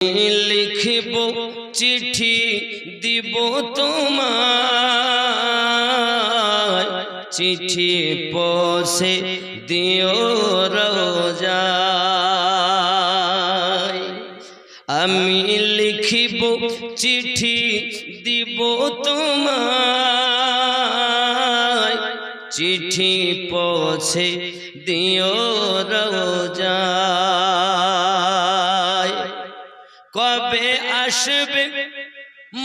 লিখিব চিঠি দিব তোমার চিঠি পসে দিও রোজায়। আমি লিখিব চিঠি দিব তোমার চিঠি পৌঁছে দিও রোজায়। আসবে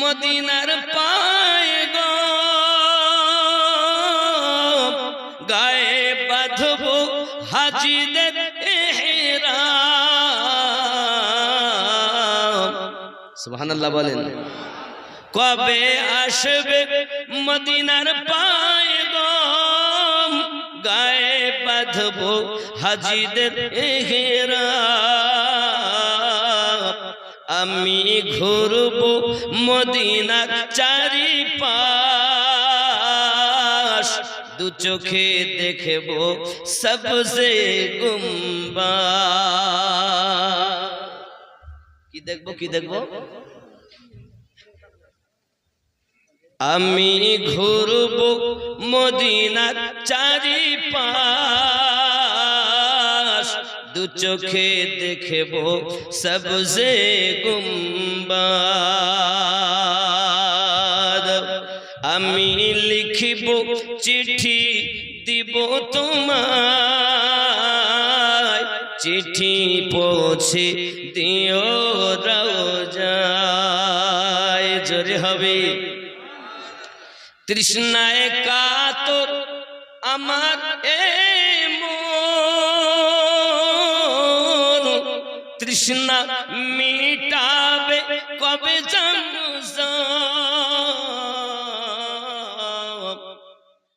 মদিনার পায় গো। গায়ে বাঁধব হাজিদের সুবহানাল্লাহ বলেন, কবে আসবে মদিনার পায় গো? গায়ে বাঁধব হাজিদের এহরাম। আমি ঘুরব মদিনার চারি পাশ দু চোখে দেখব সবসে গুম্বা কি দেখব কি দেখব? আমি ঘুরব মদিনার চারি পাশ দু চোখে দেখব সবসে গুম্বাদ আমি লিখিব চিঠি দিব তোমায়। চিঠি পৌঁছে দিও রোজায় জোরে হবে। তৃষ্ণায় কাতর তৃষ্ণা মিটাবে কবে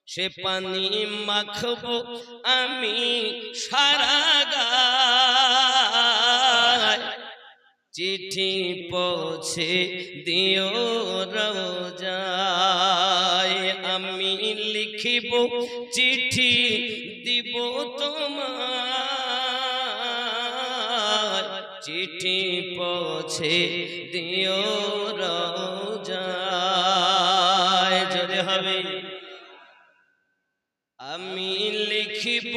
সে পানি মাখবো আমি সারা চিঠি পৌঁছে দিও রোজায়। আমি লিখিব চিঠি দিব তোমার চিঠি পৌঁছে দিও রোজায়। জোরে হবে, আমি লিখিব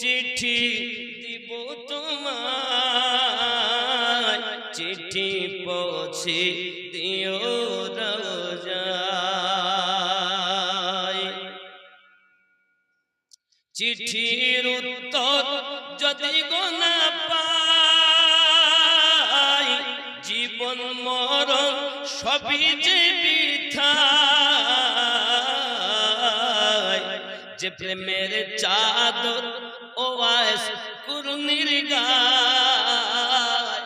চিঠি দিব তোমার চিঠি পৌঁছে দিও রোজায়। চিঠির উত্তর যদি গোনা জীবন মরণ সবই যে যে প্রেমের চাদর ও আস কুরনির গায়।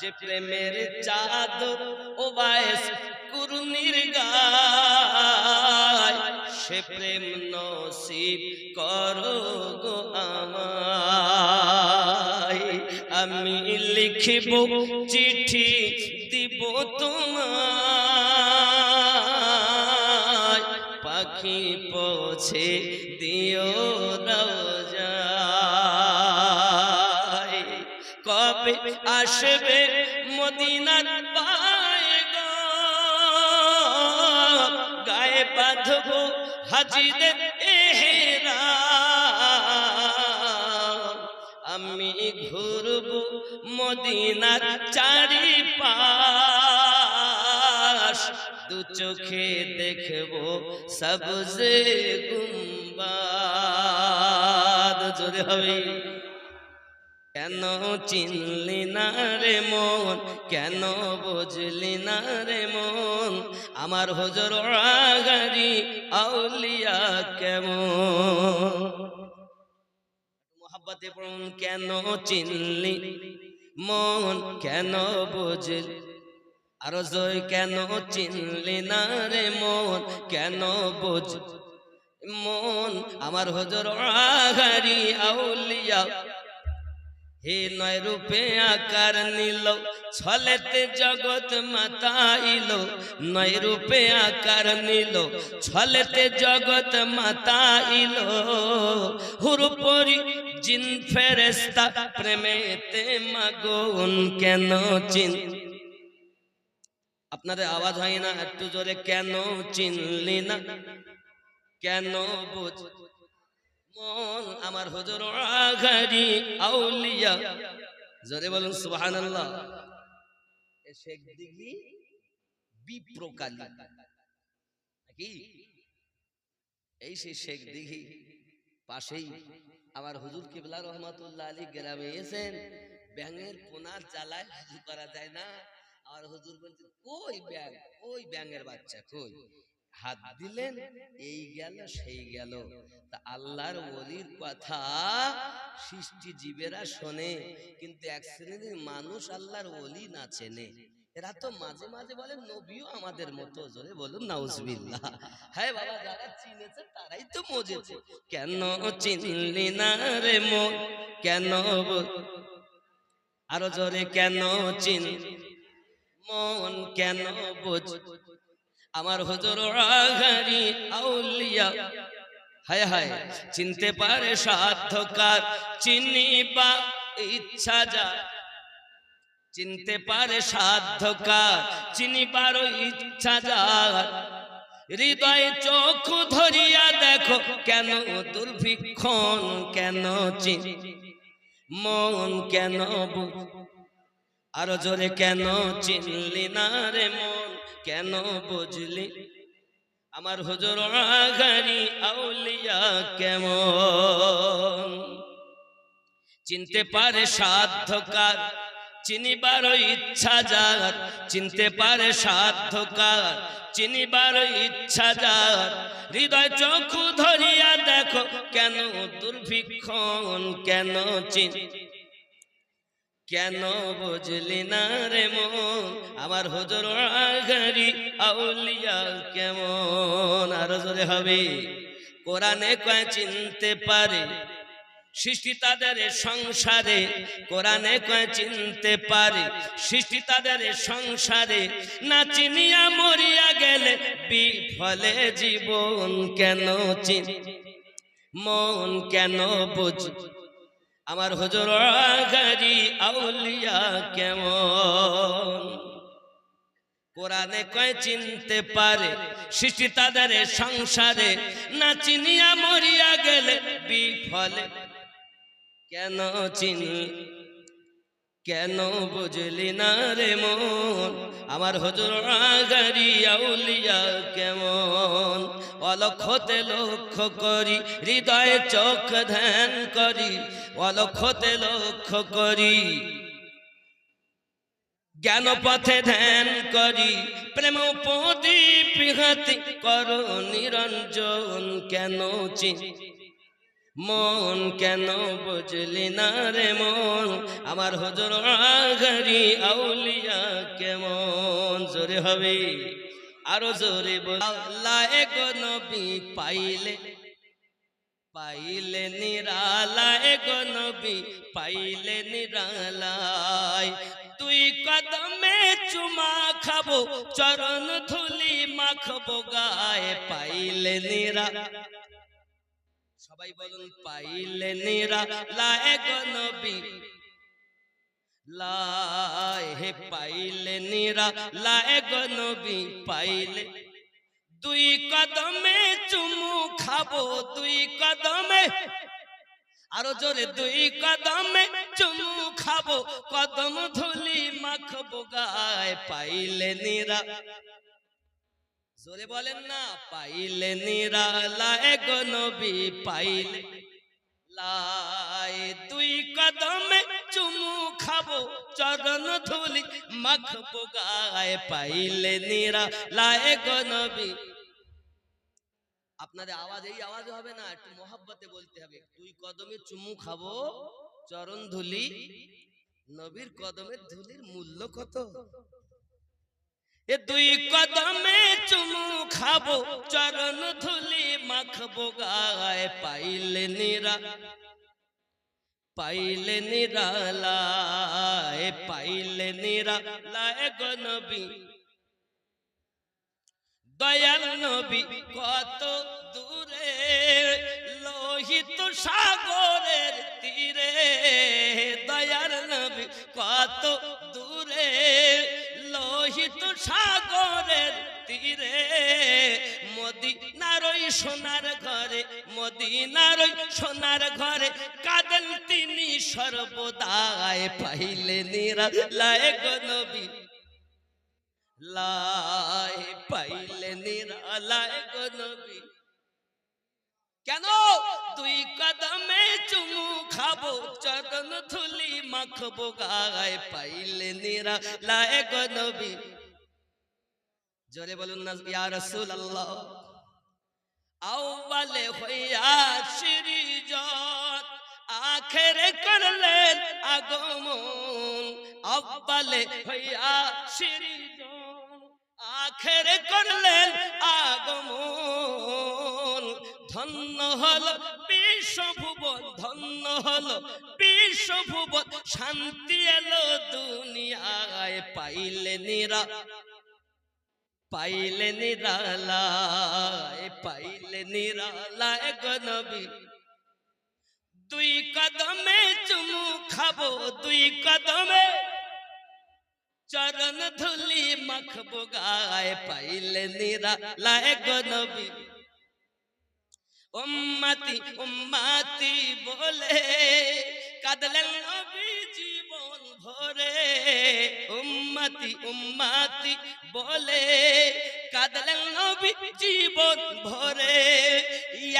যে প্রেমের চাদর ও আস কুরনির গায়। সে প্রেম নসিব করো গো আমি লিখিব চিঠি দিব তোমায় পাখি পৌঁছে দিও রোজায় কবে আসবে মদিনার পায় গায়ে বাঁধব হাজিদের আমি ঘুরব মদিনার চারি দু চোখে দেখব সবজে গুম্বাদ। জোরে হবে। কেন চিনলি না রে মন? কেন বুঝলি না রে মন? আমার হজর আগারি আউলিয়া কেমন? পড়ুন কেন চিনলি? মন কেন বুঝলি? আরও জয় কেন চিনলি না রে মন কেন বুঝ? মন আমার হজর আগারি আউলিয়া। হে নয় রূপে আকার নিল ছলেতে জগৎ মাতাইল, নয় রূপে আকার নিল। ছলেতে জগৎ মাতাইল, হুরুপরি জিন ফেরেস্তা প্রেমেতে মাগুন কেন চিন? আপনাদের আওয়াজ হয় না, একটু জোরে, কেন চিনলি না? কেন বুঝ? মন আমার হুজুর আঘারি আউলিয়া। জোরে বলুন, সুবহানাল্লাহ। শেখ দিঘি বিপ্রকালী নাকি? এই সেই শেখ দিঘি পাশেই আমার হুজুর কিবলা রহমাতুল্লাহ আলী গ্রামে এসেন, ব্যাঙের কোনার জ্বালায় শুরু করা যায় না। আর হুজুর বলছে, কই ব্যাঙ? ওই ব্যাঙের বাচ্চা? কই? হাত দিলেন, এই গেল, সেই গেল। তা আল্লাহর ওলির কথা সৃষ্টি জীবেরা শোনে, কিন্তু এক শ্রেণির মানুষ আল্লাহর ওলি না চেনে। এরা তো মাঝে মাঝে বলে, নবীও আমাদের মতো। জোরে বলুন, নাউজবিল্লাহ। হ্যাঁ বাবা, যারা চিনেছে তারাই তো মজেছে। কেন চিনলি না রে মন কেন আরও জোরে, কেন চিন মন কেন বোঝ? আমার হুজুর আঘারি আউলিয়া। হায় হায়, চিনতে পারে সাধ্যকার চিনিবা ইচ্ছা যা। চিনতে পারে সাধ্যকার চিনিবার ইচ্ছা যার হৃদয়ে চোখ ধরিয়া দেখো কেন দুর্ভিক্ষণ, কেন চিন, মন কেন বু- আরও জোরে কেন চিনলি না রে মন? কেন বুঝলি? আমার হুজুর আগারি আউলিয়া কেমন? চিনতে পারে সাধ্যকার চিনিবার ইচ্ছা যার চিনতে পারে সাধ্যকার চিনিবার ইচ্ছা যার। হৃদয় চক্ষু ধরিয়া দেখো কেন দুর্ভিক্ষণ কেন চিন কেন বুঝলি না রে মন? আমার হজর আগারি আউলিয়া কেমন? আরও জোরে হবে। কোরআনে কয় চিনতে পারে? সৃষ্টি তাদের সংসারে। কোরআনে কয় চিনতে পারে? সৃষ্টি তাদের সংসারে। না চিনিয়া মরিয়া গেলে বিফলে জীবন কেন চিন মন কেন বুঝ আমার হুজুর গাজি আউলিয়া কেমন? কোরআনে কয়, চিনতে পারে সৃষ্টি তাদের সংসারে, না চিনিয়া মরিয়া গেলে বিফলে। কেন চিনি? কেন বুঝলি না রে মন? আমার হজুর আউলিয়া কেমন? অলক্ষতে লক্ষ্য করি হৃদয়ে চোখ ধ্যান করি অলক্ষতে লক্ষ্য করি। জ্ঞান পথে ধ্যান করি প্রেম প্রদীপ হাতি কর নিরঞ্জন কেন চিন মন কেন বুঝলি না রে মন? আমার হজর আগারি আউলিয়া কেমন? জোরে হবে। আরও জোরে বলায় পাইলে পাইলে নিরালায় গো নবী পাইলে নিরালায়। তুই কদমে চুমা খাব, চরণ ধুলি মাখবো গায়ে। পাইলে নিরা সবাই বলুন পাইলে নিরা লায় গো নবী। লায় হে পাইলে নিরা লায় গো নবী পাইলে দুই কদমে চুমু খাব দুই কদমে। আরও জোরে দুই কদমে চুমু খাব কদম ধুলি মাখবো গায়ে পাইলে নিরা জোরে বলেন না পাইলে নবী পাইলে। লাই দুই কদমে চুমু খাব চরণ ধুলি মাখবো গায়ে। পাইলে নবী। আপনাদের আওয়াজ এই আওয়াজ হবে না একটু মোহাব্বতে বলতে হবে। দুই কদমে চুমু খাব চরণ ধুলি নবীর কদমের ধুলির মূল্য কত? এ দুই কদমে চুমু খাব, চরণ ধুলি মাখবো, গায়ে পাইলে নিরা, পাইলে নিরালায় পাইলে নিরালায় গো নবী। দয়াল নবী কত দূরে, লোহিত সাগরের তীরে। দয়াল নবী কত দূরে লোহিত সাগর তীরে মদিনার ওই সোনার ঘরে মদিনার ওই সোনার ঘরে কাঁদেন তিনি সর্বদায় পাইলে নিরা লায় গো নবী। লাই পাইলে নিরা লায় গো নবী। কেন? তুই কদমে চুমু খাব, চরণ ধুলি মাখবো, গায় পাইলে নিরা লায় গো নবী। জোরে বলুন না, ইয়া রাসূলুল্লাহ। আউয়ালে হইয়া সিরিজত আখেরে করলেন আগমন। আব্বালে হইয়া সিরিজত আখেরে করলেন আগমন। ধন্য হল বিশ্বভুবন, ধন্য হল বিশ্বভুবন। শান্তি এলো দুনিয়ায় পাইলে নিরা পাইলে নিরালায় পাইলে নিরালায় গনবী দুই কদমে চুমু খাব, দুই কদমে চরণ ধুলি মাখবো গায় পাইলে নিরালায় গনবী উম্মতি উম্মতি বলে, কাঁদলেন নবী। ভরে উম্মতি উম্মতি বলে, কাঁদলেন নবী জীবন ভরে।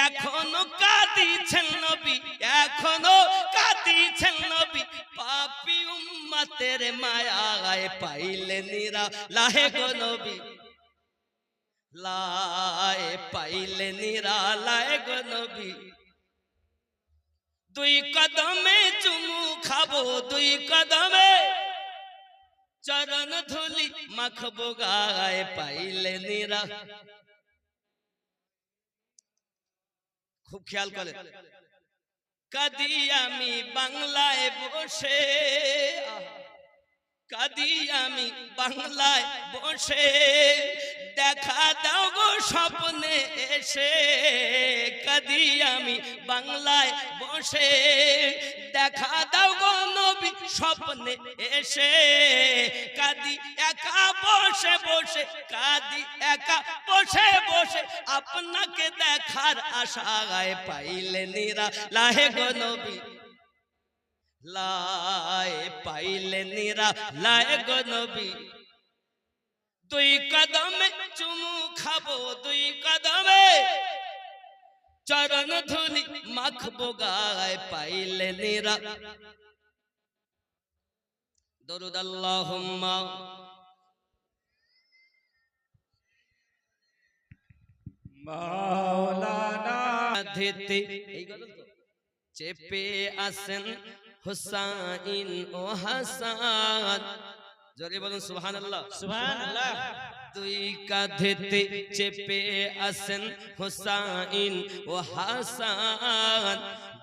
এখনও কাঁদিছেন নবী, এখনও কাঁদিছেন নবী। পাপি উম্মতের মায়ায় পাইলে নিরা, লাহে গো নবী। লায় পাইলে নিরালায় গো নবী। দুই কদমে চুমু খাব, দুই কদমে। চরণ ধুলি মাখবো গায়, পাইলে নিরা। খুব খেয়াল করে। কাদি আমি বাংলায় বসে। কাদি আমি বাংলায় বসে। দেখা দাও গো স্বপ্নে এসে। আমি বাংলায় বসে, দেখা দাও গো নবী, স্বপ্নে এসে। কাদি একা বসে বসে, কাদি একা বসে বসে, আপনাকে দেখার আশায় পাইলে নিরা। লাহে গো নবী। লায় পাইলে নিরা। লায় গো নবী। দুই কদমে চুমু খাব, দুই কদমে চরণ ধুলি মাখবো গায় পাইলে নিরা। দরুদ আল্লাহুম্মা। মাওলানা। ধিতে এই গজল তো। চেপে আসেন হুসাইন ও হাসান। জোরে বলুন সুবহানাল্লাহ। সুবহানাল্লাহ। দুই কাঁধেতে চেপে আসেন হুসাইন ও হাসান।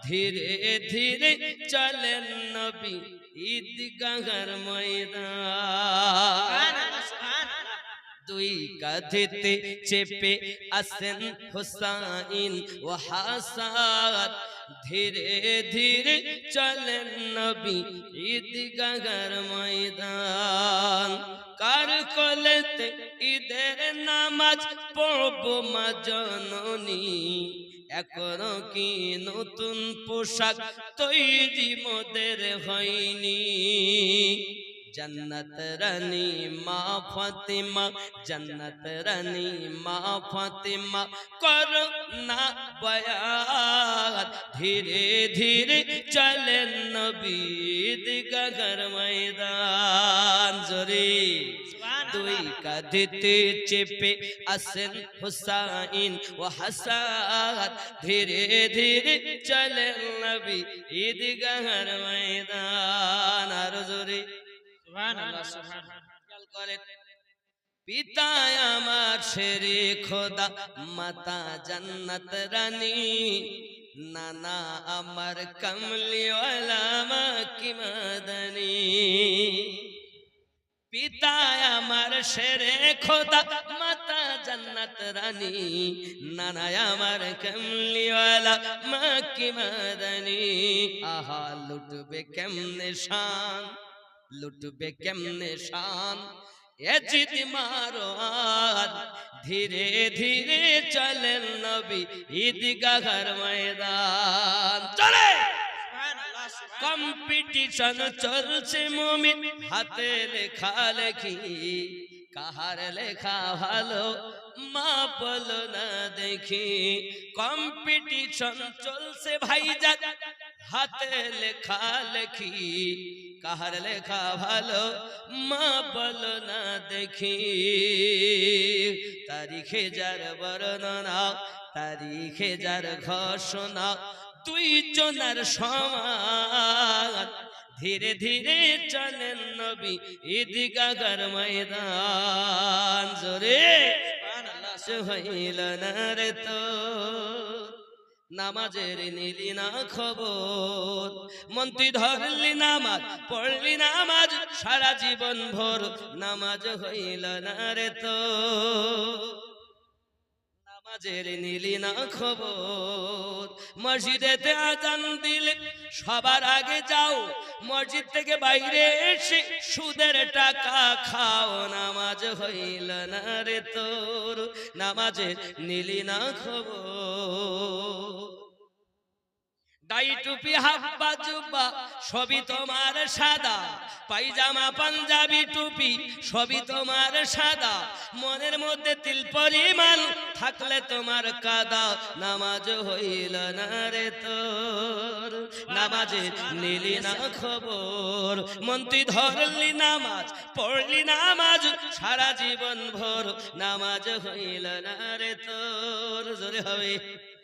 ধীরে ধীরে চলেন নবী ঈদগাহর ময়দান। দুই কাঁধেতে চেপে আসেন হুসাইন ও হাসান। ধীরে ধীরে চলেন নবী ঈদগাহর ময়দান। কার কলেতে ঈদের নামাজ পড়ব মা জননী? এখনও কি নতুন পোশাক তৈরি মোদের হয়নি? জন্নত রানী মা ফাতিমা জন্নত রানী মা ফাতিমা কর না বয়াত ধীরে ধীরে চলেন নবী দিগর ময়দান জোরে দুই কাঁধেতে চেপে আসেন হুসাইন ও হাসান ধীরে ধীরে চলেন নবী ঈদগাহর ময়দান আর জোরে সুবহানাল্লাহ সুবহানাল্লাহ। খেয়াল করেন পিতা আমার শেরে খোদা, মাতা জান্নাত রানী। নানা আমার কমলিওয়ালা, মাকি মাদানী। পিতা আমার শেরে খোদা, মাতা জান্নাত রানী। নানা আমার কমলিওয়ালা, মাকি মাদানী। আহা, লুটবে কেমনে শান? লুটবে কেমনে শান? এ জিদ মারো আর ধীরে ধীরে চলেন নবী ঈদগাহর ময়দান। চলে! কম্পিটিশন চলছে মুমিন, হাতে লেখা লেখি, কাহার লেখা ভালো মা বলো না দেখি। কম্পিটিশন চলছে ভাইজান, হাতে লেখা লেখি কাহার লেখা ভালো, মা বলো না দেখি। তারিখে যার বর্ণনা, তারিখে যার ঘোষণা দুই জনার সমান। ধীরে ধীরে চলেন নবী ঈদগাহর ময়দান। জোরে হইল না রে তো। নামাজের নিলি না খবর। মন্ত্রী ধরলি নামাজ, পড়লি নামাজ, সারা জীবন ভোর নামাজ হইল না রে তো। নামাজের নিলি না খবর। মসজিদেতে আজান দিলে সবার আগে যাও, মসজিদ থেকে বাইরে এসে সুদের টাকা খাও। নামাজ হইল না রে তোর, নামাজের নিলি না খবর। দাই টুপি হাব্বা জুব্বা, সবই তোমার সাদা। পাইজামা, পাঞ্জাবি টুপি, সবই তোমার সাদা। মনের মধ্যে তিল পরিমাণ থাকলে তোমার কাদা। নামাজ হইল না রে তোর, নামাজে নিলি না খবর। মন্ত্রী ধরলি নামাজ, পড়লি নামাজ, সারা জীবন ভোর। নামাজ হইল না রে তোর, জোরে হবে।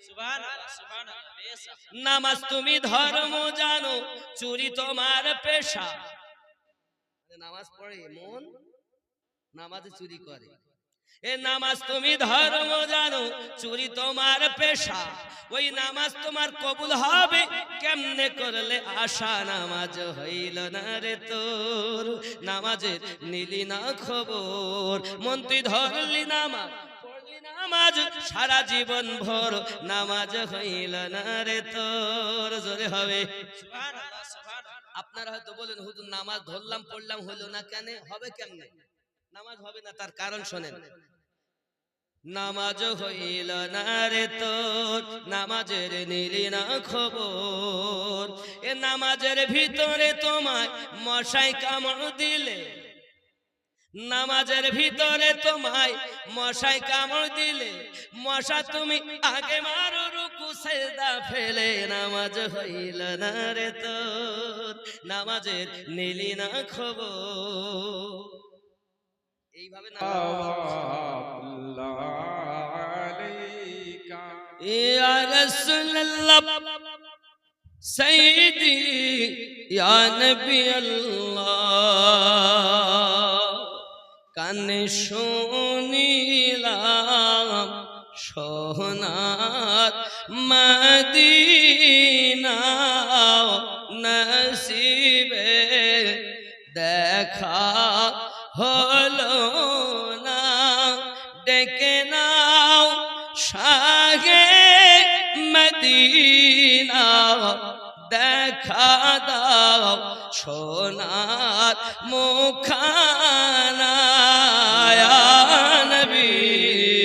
সুবহানাল্লাহ। নামাজ তুমি ধর্ম জানো চুরি তোমার পেশা। নামাজ পড়ে মন নামাজে চুরি করে। এ নামাজ তুমি ধর্ম জানো চুরি তোমার পেশা। ওই নামাজ তোমার কবুল হবে কেমনে করলে আশা নামাজ হইল না রে তোর? নামাজের নিলি না খবর মন্ত্রী ধরলি নামাজ নামাজ, সারা জীবন ভোর নামাজ হইল না রে তোর, জোরে হবে। আপনারা হয়তো বলেন, হুজুর, নামাজ ধরলাম, পড়লাম হলো না কেন? হবে কেমনে? নামাজ হবে না, তার কারণ শোনেন। নামাজ হইল না রে তোর, নামাজের নিলি না খবর। এ নামাজের ভিতরে তোমায় মশাই কামড় দিলে। নামাজের ভিতরে তোমায় মশাই কামড় দিলে, মশা তুমি আগে মারো রুকু সেদা ফেলে, নামাজ হইল না রে তোর, নামাজের নিলি না খবর। এইভাবে ইয়া নবী আল্লাহ। কানে শুনিলাম সোনার মদিনা নসিবে দেখা হলো না। ডেকে নাও সাগে মদিনা দেখা দাও সোনার মুখানা।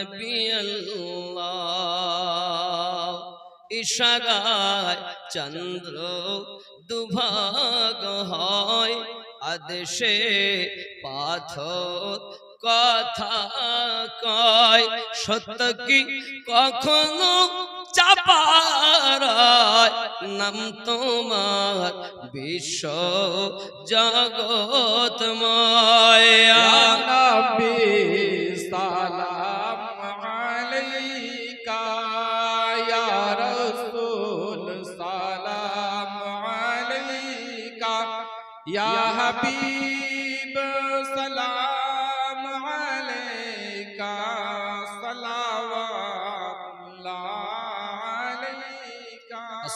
নবী ইশারায় চন্দ্র দুভাগ হয়, আদেশে পাথর কথা কয়। সত্য কি কখনো চাপারায় নাম তোমার বিশ্ব জগতময় সালা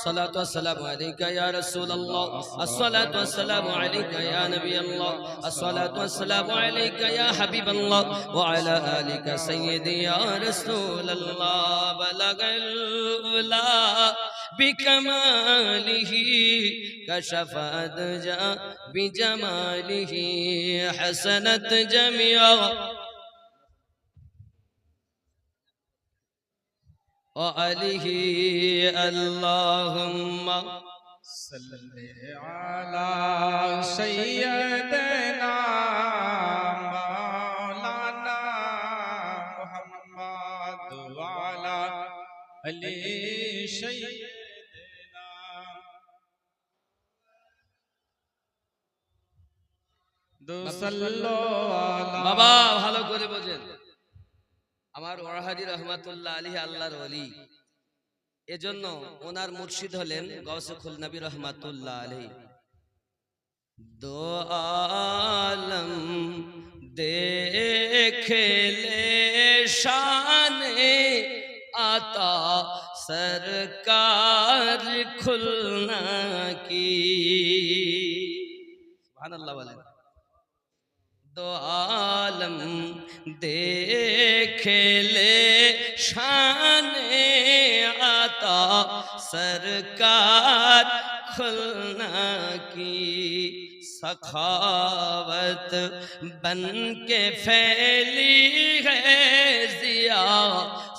الصلاة والسلام عليك يا رسول الله. الصلاة والسلام عليك يا نبي الله. الصلاة والسلام عليك يا حبيب الله. وعلى آلك سيدي يا رسول الله. بلغ الأولى بكماله. كشف أدجى بجماله. حسنت جميعا. وآله اللهم صل على سيدنا مولانا محمد وعلى علي سيدنا দো সাল্লো আলা বাবা ভালো করে বোঝেন আমার ওয়াহাদি রহমাতুল্লাহ আলী আল্লাহর ওলি। এজন্য ওনার মুর্শিদ হলেন গৌসুল নবী রহমাতুল্লাহ আলী দো আলম দেখলে শানে আতা সরকার খুলনা কি। সুবহানাল্লাহ বলেন। دو عالم دیکھ لے شان آتا سرکار کھلنا کی سخاوت بن کے پھیلی ہے زیا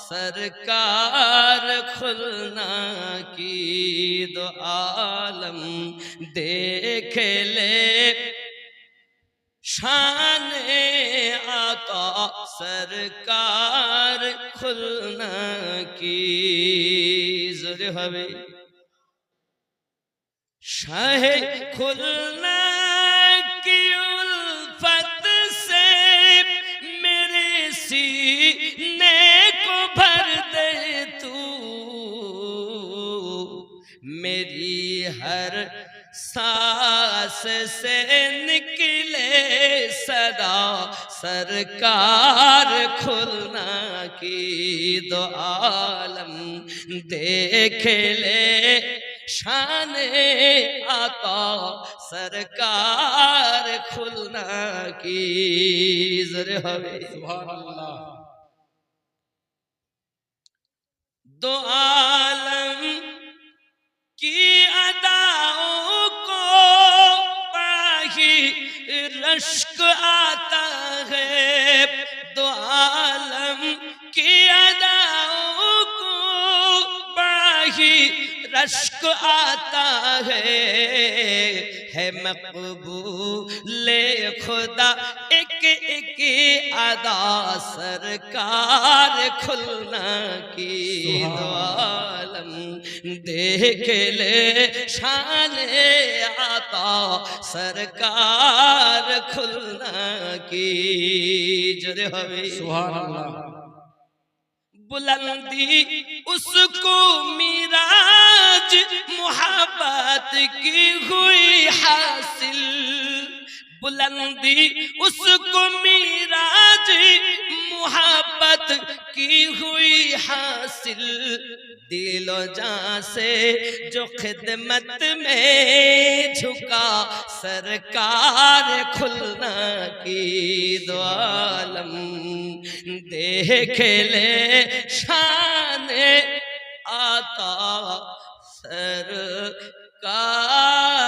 سرکار کھلنا کی دو عالم دیکھ لے शान आता सरकार खुलना की जोर हवे शाह खुलना की उल्फत से मेरे सीने को भर दे तू मेरी हर सांस से निकले सदा सरकार खुलना की दो आलम देख ले शान आका सरकार खुलना की जरे हवे अल्लाह दो आलम की अदाओं को رشک آتا ہے دو عالم کی اداؤں کو بڑا ہی رشک آتا ہے۔ ہے مقبول خدا ایک ایک ادا سرکار کھلنا کی دعالم دیکھ لے شانے عطا سرکار کھلنا کی جد ہوئی سبحان اللہ۔ بلندی اس کو میراج محبت کی ہوئی حاصل۔ بلندی، اس کو میراج محبت کی ہوئی حاصل۔ دل و جان سے جو خدمت میں جھکا، سرکار کھلنا کی دو عالم۔ دیکھ لے شان آتا سرکار۔